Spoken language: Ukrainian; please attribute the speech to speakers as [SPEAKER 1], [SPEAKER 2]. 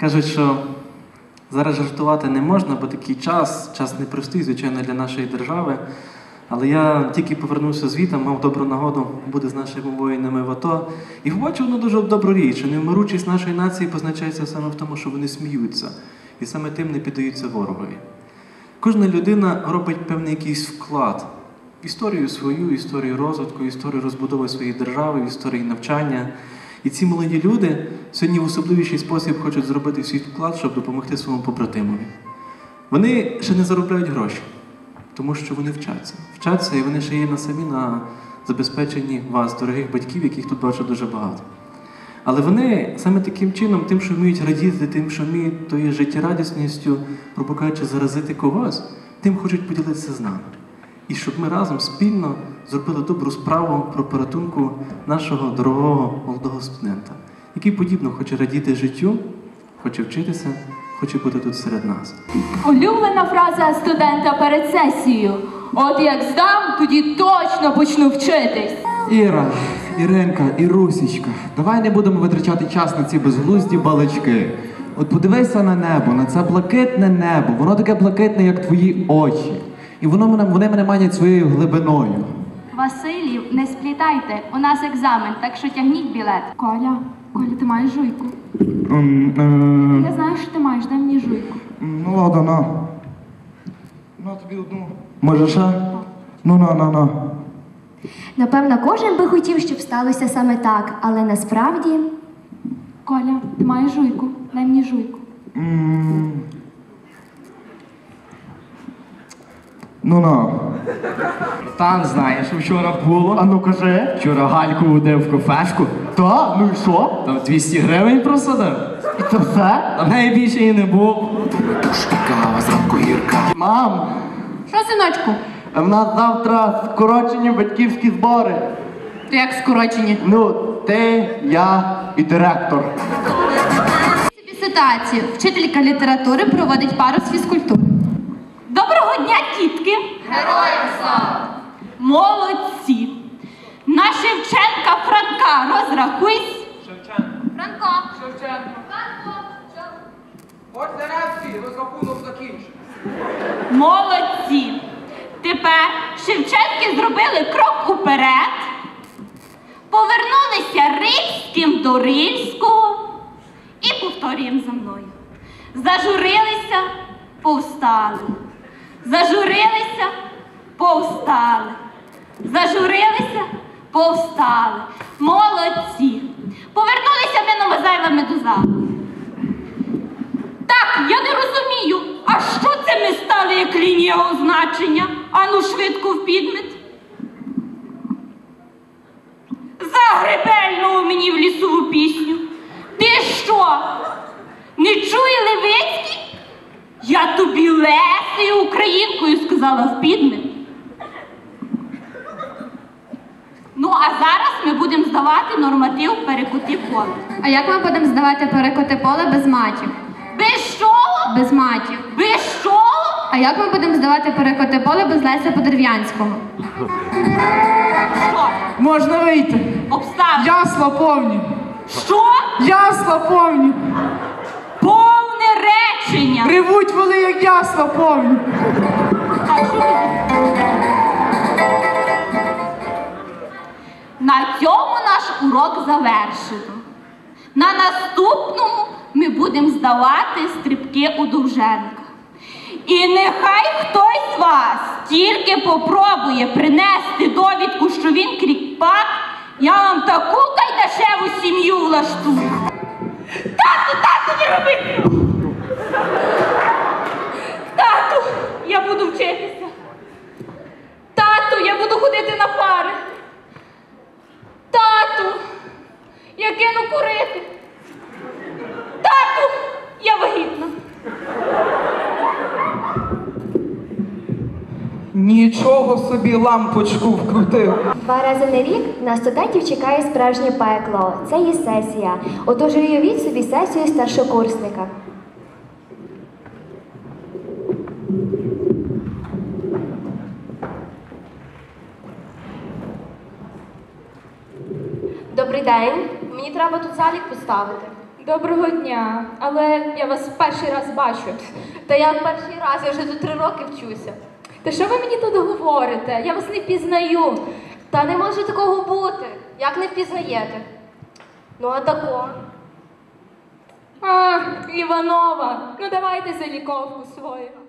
[SPEAKER 1] Кажуть, що зараз жартувати не можна, бо такий час, час непростий, звичайно, для нашої держави. Але я тільки повернувся звідти, мав добру нагоду бути з нашими воїнами в АТО і побачив одну дуже добру річ, що невмиручість нашої нації позначається саме в тому, що вони сміються, і саме тим не піддаються ворогові. Кожна людина робить певний якийсь вклад в історію свою, історію розвитку, історію розбудови своєї держави, в історії навчання. І ці молоді люди сьогодні в особливіший спосіб хочуть зробити свій вклад, щоб допомогти своєму побратимові. Вони ще не заробляють гроші, тому що вони вчаться. Вчаться і вони ще є на самі на забезпеченні вас, дорогих батьків, яких тут бачу дуже багато. Але вони саме таким чином, тим, що вміють радіти, тим, що вміють тою життєрадісністю, грубо кажучи, заразити когось, тим хочуть поділитися з нами. І щоб ми разом спільно зробили добру справу про порятунку нашого дорогого молодого студента, який подібно хоче радіти життю, хоче вчитися, хоче бути тут серед нас.
[SPEAKER 2] Улюблена фраза студента перед сесією. От як здам, тоді точно почну вчитись.
[SPEAKER 3] Іра, Іринка, Ірусічка, давай не будемо витрачати час на ці безглузді балачки. От подивися на небо, на це блакитне небо, воно таке блакитне, як твої очі. І воно мене, вони мене манять своєю глибиною.
[SPEAKER 2] Василів, не сплітайте, у нас екзамен, так що тягніть білет. Коля, Коля, ти маєш жуйку.
[SPEAKER 3] М,
[SPEAKER 2] Я
[SPEAKER 3] е,
[SPEAKER 2] знаю, що ти маєш, дай мені жуйку.
[SPEAKER 3] Ну ладно, на. На тобі одну. Може ще? Ну на, на, на.
[SPEAKER 4] Напевно, кожен би хотів, щоб сталося саме так, але насправді
[SPEAKER 2] Коля, ти маєш жуйку, дай мені жуйку.
[SPEAKER 3] М. Ну на.
[SPEAKER 5] Тан знає, що вчора було.
[SPEAKER 3] А ну кажи.
[SPEAKER 5] Вчора Гальку водив в кафешку.
[SPEAKER 3] Та, ну і що?
[SPEAKER 5] Там 200 гривень просадив.
[SPEAKER 3] І це все?
[SPEAKER 5] В неї більше і не був.
[SPEAKER 3] Мам,
[SPEAKER 2] Що, синочку?
[SPEAKER 3] в нас завтра скорочені батьківські збори.
[SPEAKER 2] Ти як скорочені?
[SPEAKER 3] Ну, ти, я і директор.
[SPEAKER 2] Собі ситуацію. Вчителька літератури проводить пару з фізкультури. Доброго дня, тітки! Героям слава! Молодці! На Шевченка Франка розрахуйсь. Шевченко. Франко.
[SPEAKER 6] От зараз всі, розрахунок закінчений.
[SPEAKER 2] Молодці! Тепер Шевченки зробили крок уперед, повернулися рильським до рильського і повторюємо за мною. Зажурилися, повстали. Зажурилися, повстали. Зажурилися, повстали. Молодці. Повернулися ми новозайвими до залу. Так, я не розумію. А що це ми стали як лінія означення? Ану швидко в підмет. Загребельного мені в лісову пісню. Ти що? Не чує Левицький? Я тобі лесею українкою сказала в. Ну, а зараз ми будемо здавати норматив перекоти поле.
[SPEAKER 4] А як ми будемо здавати перекоти поле без матів?
[SPEAKER 2] Без чого?
[SPEAKER 4] Без матів.
[SPEAKER 2] Без чого?
[SPEAKER 4] А як ми будемо здавати перекоти поле без Леся Подерев'янського?
[SPEAKER 2] Що?
[SPEAKER 3] Можна вийти.
[SPEAKER 2] Обставини.
[SPEAKER 3] Ясла повні.
[SPEAKER 2] Що?
[SPEAKER 3] Ясла повні.
[SPEAKER 2] Повне.
[SPEAKER 3] Ревуть вони, як ясла повні.
[SPEAKER 2] А що? На цьому наш урок завершено. На наступному ми будемо здавати стрибки у Довженка. І нехай хтось з вас тільки попробує принести довідку, що він кріпак, я вам таку кайдашеву сім'ю влаштую. Тату, тату, не роби! Тату, я буду вчитися. Тату, я буду ходити на пари. Тату, я кину курити. Тату, я вагітна.
[SPEAKER 6] Нічого собі лампочку вкрутив.
[SPEAKER 4] Два рази на рік на студентів чекає справжнє пекло. Це є сесія. Отож уявіть собі сесію старшокурсника. Добрий день. Мені треба тут залік поставити.
[SPEAKER 7] Доброго дня, але я вас перший раз бачу.
[SPEAKER 8] Та я перший раз, я вже тут три роки вчуся.
[SPEAKER 7] Та що ви мені тут говорите? Я вас не впізнаю.
[SPEAKER 8] Та не може такого бути. Як не впізнаєте? Ну, а тако.
[SPEAKER 7] А, Іванова, ну давайте за ліковку свою.